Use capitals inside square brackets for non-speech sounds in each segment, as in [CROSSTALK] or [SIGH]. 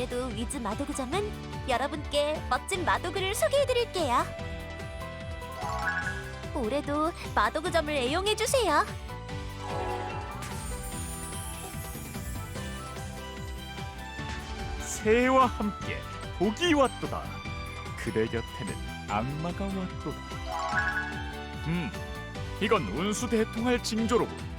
올해도 위즈 마도그점은 여러분께 멋진 마도그를 소개해드릴게요. 올해도 마도그점을 애용해주세요. 새해와 함께 복이 왔도다. 그대 곁에는 악마가 왔도다. 음, 이건 운수 대통할 징조로군.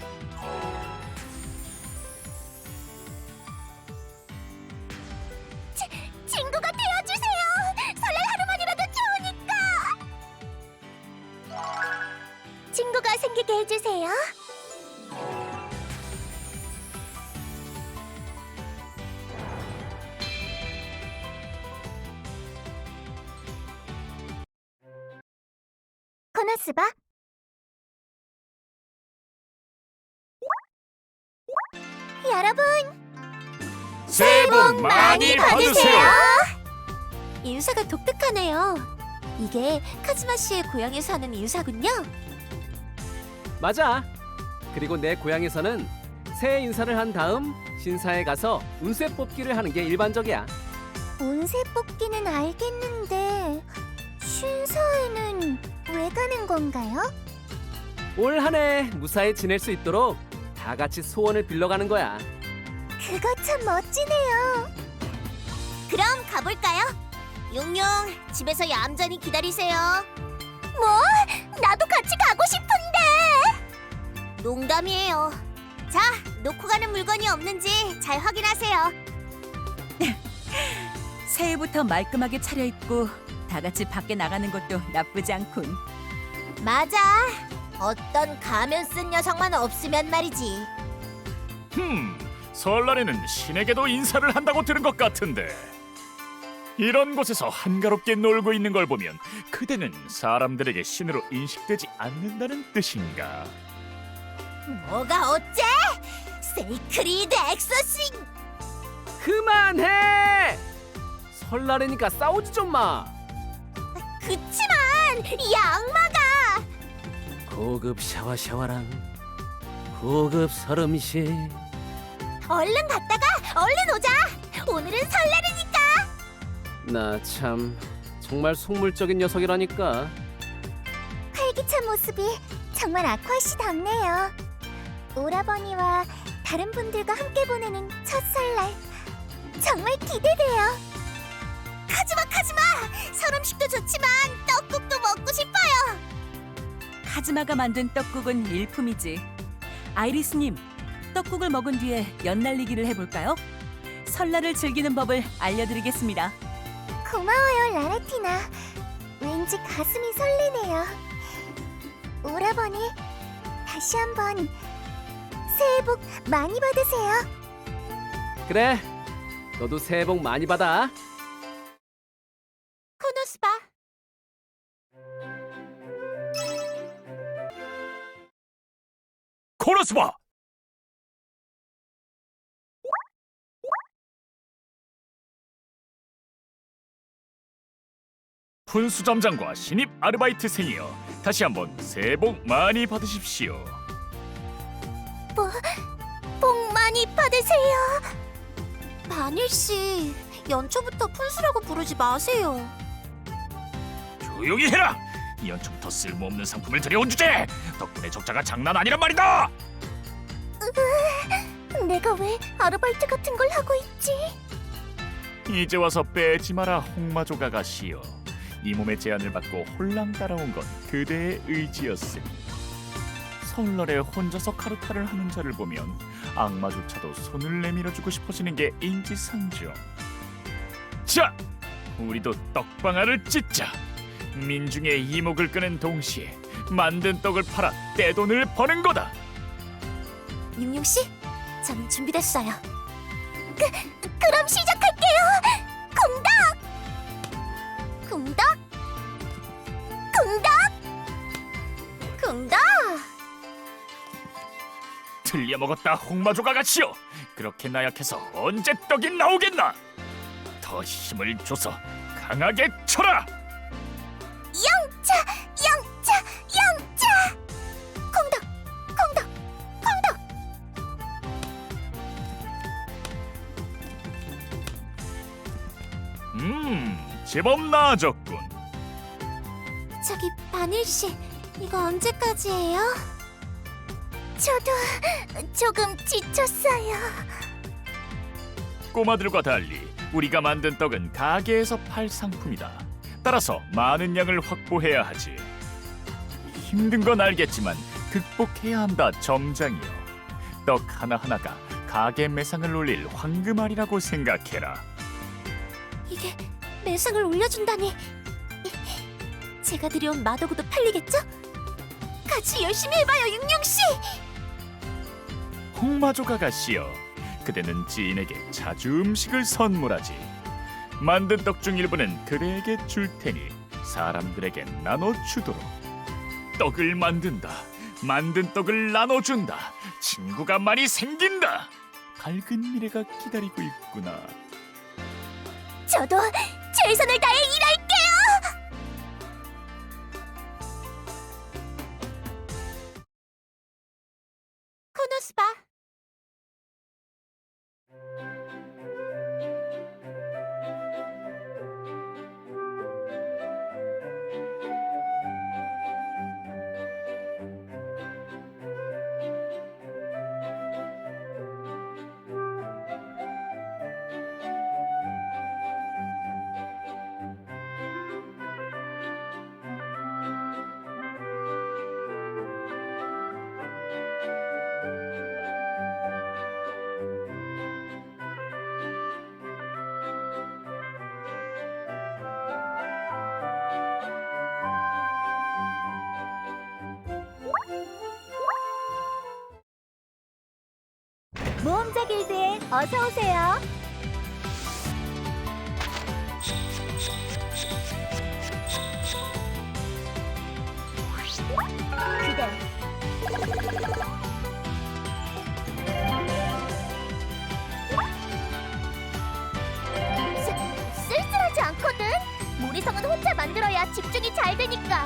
코너스바 여러분 새해 복 많이 받으세요. 인사가 독특하네요. 이게 카즈마 씨의 고향에서 하는 인사군요. 맞아. 그리고 내 고향에서는 새해 인사를 한 다음 신사에 가서 운세 뽑기를 하는 게 일반적이야. 운세 뽑기는 알겠는데 신사에는 왜 가는 건가요? 올 한 해 무사히 지낼 수 있도록 다 같이 소원을 빌러가는 거야. 그거 참 멋지네요. 그럼 가볼까요? 용용 집에서 얌전히 기다리세요. 뭐? 나도 같이 가고 싶은데. 농담이에요. 자, 놓고 가는 물건이 없는지 잘 확인하세요. [LAUGHS] 새해부터 말끔하게 차려입고 다 같이 밖에 나가는 것도 나쁘지 않군. 맞아. 어떤 가면 쓴 녀석만 없으면 말이지. 흠, 설날에는 신에게도 인사를 한다고 들은 것 같은데. 이런 곳에서 한가롭게 놀고 있는 걸 보면 그대는 사람들에게 신으로 인식되지 않는다는 뜻인가? 뭐가 어째? 세이크리드 엑소싱! 그만해! 설날이니까 싸우지 좀 마. 그치만 이 악마가 고급 샤워 샤워랑 고급 설음실. 얼른 갔다가 얼른 오자. 오늘은 설날이니까. 나 참 정말 속물적인 녀석이라니까. 활기찬 모습이 정말 아쿠아씨답네요. 오라버니와 다른 분들과 함께 보내는 첫 설날 정말 기대돼요. 설음식도 좋지만 떡국도 먹고 싶어요. 카즈마가 만든 떡국은 일품이지. 아이리스님, 떡국을 먹은 뒤에 연날리기를 해볼까요? 설날을 즐기는 법을 알려드리겠습니다. 고마워요 라레티나. 왠지 가슴이 설레네요. 오라버니 다시 한번 새해 복 많이 받으세요. 그래. 너도 새해 복 많이 받아. 코러스바! 분수점장과 신입 아르바이트생이여 다시 한번 새해 복 많이 받으십시오. 복 많이 받으세요. 바닐 씨, 연초부터 푼수라고 부르지 마세요. 조용히 해라! 연초부터 쓸모없는 상품을 들여온 주제! 덕분에 적자가 장난 아니란 말이다! 내가 왜 아르바이트 같은 걸 하고 있지? 이제 와서 빼지 마라 홍마조 아가씨여 이 몸의 제안을 받고 홀랑 따라온 건 그대의 의지였으니 설날에 혼자서 카르타를 하는 자를 보면 악마조차도 손을 내밀어주고 싶어지는 게 인지상정 자 우리도 떡방아를 찢자 민중의 이목을 끄는 동시에 만든 떡을 팔아 떼돈을 버는 거다. 육육 씨, 저는 준비됐어요. 그 그럼 시작할게요. 공덕, 공덕, 공덕, 공덕. 틀려 먹었다 홍마조 아가씨여 그렇게 나약해서 언제 떡이 나오겠나? 더 힘을 줘서 강하게 쳐라 제법 나아졌군. 저기 바닐 씨, 이거 언제까지예요? 저도 조금 지쳤어요. 꼬마들과 달리 우리가 만든 떡은 가게에서 팔 상품이다. 따라서 많은 양을 확보해야 하지. 힘든 건 알겠지만 극복해야 한다, 점장이여. 떡 하나하나가 가게 매상을 올릴 황금알이라고 생각해라. 이게 매상을 올려준다니. 제가 들여온 마도구도 팔리겠죠? 같이 열심히 해봐요, 육룡 씨. 홍마족 아가씨여 그대는 지인에게 자주 음식을 선물하지. 만든 떡 중 일부는 그대에게 줄 테니 사람들에게 나눠 주도록. 떡을 만든다. 만든 떡을 나눠 준다. 친구가 많이 생긴다. 밝은 미래가 기다리고 있구나. 저도 최선을 다해 일할게 모험자 길드에 어서 오세요. 그대 쓸- 쓸쓸하지 않거든. 모리성은 혼자 만들어야 집중이 잘 되니까.